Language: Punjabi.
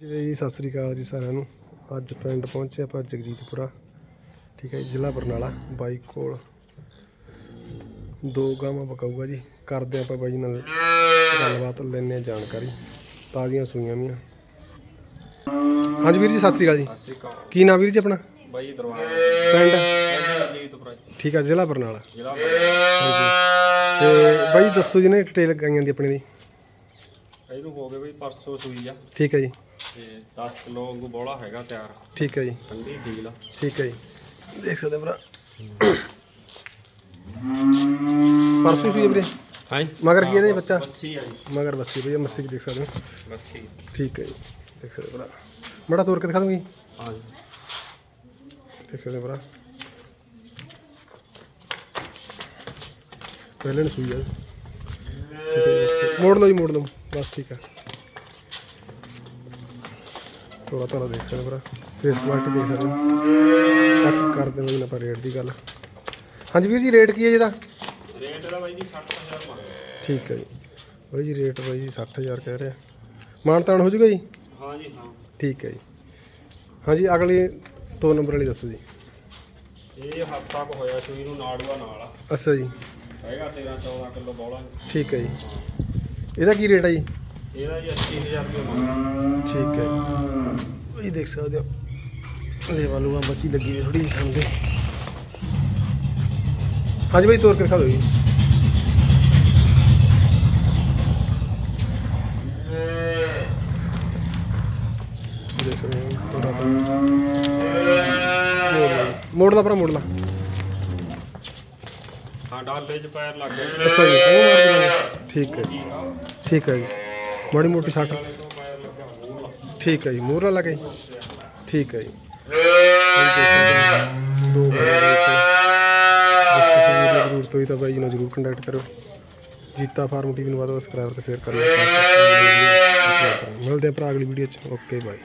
ਜੀ ਸਤਿ ਸ੍ਰੀ ਅਕਾਲ ਜੀ ਸਾਰਿਆਂ ਨੂੰ। ਅੱਜ ਪਿੰਡ ਪਹੁੰਚੇ ਆਪਾਂ ਜਗਜੀਤਪੁਰਾ ਠੀਕ ਹੈ ਜੀ, ਜ਼ਿਲ੍ਹਾ ਬਰਨਾਲਾ। ਬਾਈ ਕੋਲ ਦੋ ਗਾਵਾਂ ਬਕਾਊਗਾ ਜੀ। ਕਰਦੇ ਆਪਾਂ ਬਾਈ ਨਾਲ ਗੱਲਬਾਤ ਲੈਣੇ ਆ ਜਾਣਕਾਰੀ। ਤਾਜ਼ੀਆਂ ਸੂਈਆਂ ਵੀਆਂ ਹਾਂਜੀ ਵੀਰ ਜੀ ਸਤਿ ਸ੍ਰੀ ਅਕਾਲ ਜੀ। ਸਤਿ ਸ਼੍ਰੀ ਅਕਾਲ। ਕੀ ਨਾਮ ਵੀਰ ਜੀ ਆਪਣਾ? ਬਾਈ ਦਰਬਾਰ। ਪਿੰਡ? ਜੀ। ਤੋਂ ਪ੍ਰਾਈ ਠੀਕ ਹੈ ਜ਼ਿਲ੍ਹਾ ਬਰਨਾਲਾ। ਜ਼ਿਲ੍ਹਾ ਹਾਂਜੀ। ਤੇ ਬਾਈ ਦੱਸੋ ਜੀ ਨੇ ਡਿਟੇਲ ਗਾਈਆਂ ਦੀ ਆਪਣੇ ਦੀ? ਇਹਨੂੰ ਹੋ ਗਏ ਬਈ ਪਰਸੋਂ ਸੂਈ ਆ। ਠੀਕ ਹੈ ਜੀ। ਤੇ 10 ਕਿਲੋ ਵਾਂਗੂ ਬੋਲਾ ਹੈਗਾ ਤਿਆਰ। ਠੀਕ ਹੈ ਜੀ। ਠੰਡੀ ਸੀਲ ਆ। ਠੀਕ ਹੈ ਜੀ। ਦੇਖ ਸਕਦੇ ਹੋ ਭਰਾ। ਪਰਸੋਂ ਸੀ ਵੀਰੇ? ਹਾਂ? ਮਗਰ ਕੀ ਇਹਦੇ ਬੱਚਾ? ਬੱਸੀ ਆ ਜੀ। ਮਗਰ ਬੱਸੀ ਭਈਆ ਮੱਸੀ ਵੀ ਦੇਖ ਸਕਦੇ ਹੋ। ਬੱਸੀ। ਠੀਕ ਹੈ ਜੀ। ਦੇਖ ਸਕਦੇ ਹੋ ਭਰਾ। ਬੜਾ ਤੋਰ ਕੇ ਦਿਖਾ ਦੂੰਗੀ। ਹਾਂ ਜੀ। ਦੇਖ ਸਕਦੇ ਹੋ ਭਰਾ। ਪਹਿਲੇ ਨੂੰ ਸੂਈ ਆ। ਠੀਕ ਹੈ ਜੀ, ਬੱਸੀ। ਮੋੜ ਲਓ ਜੀ ਮੋੜ ਲਓ। ਬਸ ਠੀਕ ਹੈ ਤੋਰਾ ਤੋਰਾ ਦੇਖ ਸਕਦੇ ਭਰਾ। ਫੇਸ ਕੁਆਲਿਟੀ ਦੇਖ ਸਕਦੇ ਬਾਕੀ ਕਰ ਦੇਵਾਂਗੇ ਆਪਾਂ ਰੇਟ ਦੀ ਗੱਲ। ਹਾਂਜੀ ਵੀਰ ਜੀ ਰੇਟ ਕੀ ਹੈ ਜੀ ਇਹਦਾ ਰੇਟ ਇਹਦਾ ਬਾਈ ਜੀ 60000 ਮੰਗ ਠੀਕ ਹੈ ਜੀ। ਬਾਈ ਜੀ ਰੇਟ ਬਾਈ ਜੀ 60000 ਕਹਿ ਰਿਹਾ। ਮਾਨਤਾਨ ਹੋ ਜਾਊਗਾ ਜੀ? ਹਾਂ ਜੀ ਹਾਂ। ਠੀਕ ਹੈ ਜੀ। ਹਾਂਜੀ ਅਗਲੀ ਦੋ ਨੰਬਰ ਵਾਲੀ ਦੱਸੋ ਜੀ। ਇਹ ਹਫਤਾ ਕੁ ਹੋਇਆ ਸੂਈ ਨੂੰ ਨਾੜੂਆ ਨਾਲ। ਆ ਅੱਛਾ ਜੀ। ਹੈਗਾ 13 14 ਕਿਲੋ ਬੋਲਾ ਠੀਕ ਹੈ ਜੀ। ਇਹਦਾ ਕੀ ਰੇਟ ਹੈ ਜੀ? ਇਹਦਾ ਜੀ 80000 ਰੁਪਏ ਮੰਗ ਠੀਕ ਹੈ ਜੀ। ਬਾਈ ਦੇਖ ਸਕਦੇ ਹੋ। ਲੈ ਵਾਲੂਆ ਬੱਚੀ ਲੱਗੀ ਹੋਈ ਥੋੜੀ ਜਿਹੀ ਖਾਂਦੇ ਹਾਂਜੀ ਬਾਈ ਤੋਰ ਕੇ ਖਾ ਦਿਓ ਜੀ। ਦੇਖ ਸਕਦੇ ਹੋ ਤੋਰਾ ਤਾਂ। ਮੋੜ ਲਾ। ਜੀ। ਮੋੜ ਹਾਂ ਡਾਲੇ ਚ ਪੈਰ ਲੱਗ ਗਏ। ਅੱਛਾ ਜੀ ਉਹ ਮਾਰ ਦੇਣਾ ਠੀਕ ਹੈ ਜੀ। ਠੀਕ ਹੈ ਜੀ। ਮਾੜੀ ਮੋਟੀ ਸੱਟ ਡਾਲੇ ਤੋਂ ਪੈਰ ਲੱਗਾ ਹੋਰ ਠੀਕ ਹੈ ਜੀ, ਮੂਹਰਾ ਲੱਗੇ ਠੀਕ ਹੈ ਜੀ। ਦੋ ਜਿਸ ਕਿਸੇ ਵੀਰ ਨੂੰ ਜ਼ਰੂਰਤ ਹੋਈ ਤਾਂ ਬਾਈ ਜੀ ਨੂੰ ਜ਼ਰੂਰ ਕੰਟੈਕਟ ਕਰੋ ਜੀਤਾ ਫਾਰਮ ਟੀਵੀ ਨੂੰ ਵੱਧ ਤੋਂ ਵੱਧ ਸਬਸਕ੍ਰਾਈਬ ਤੇ ਸ਼ੇਅਰ ਕਰੋ ਮਿਲਦੇ ਆ ਭਰਾ ਅਗਲੀ ਵੀਡੀਓ 'ਚ। Okay bye.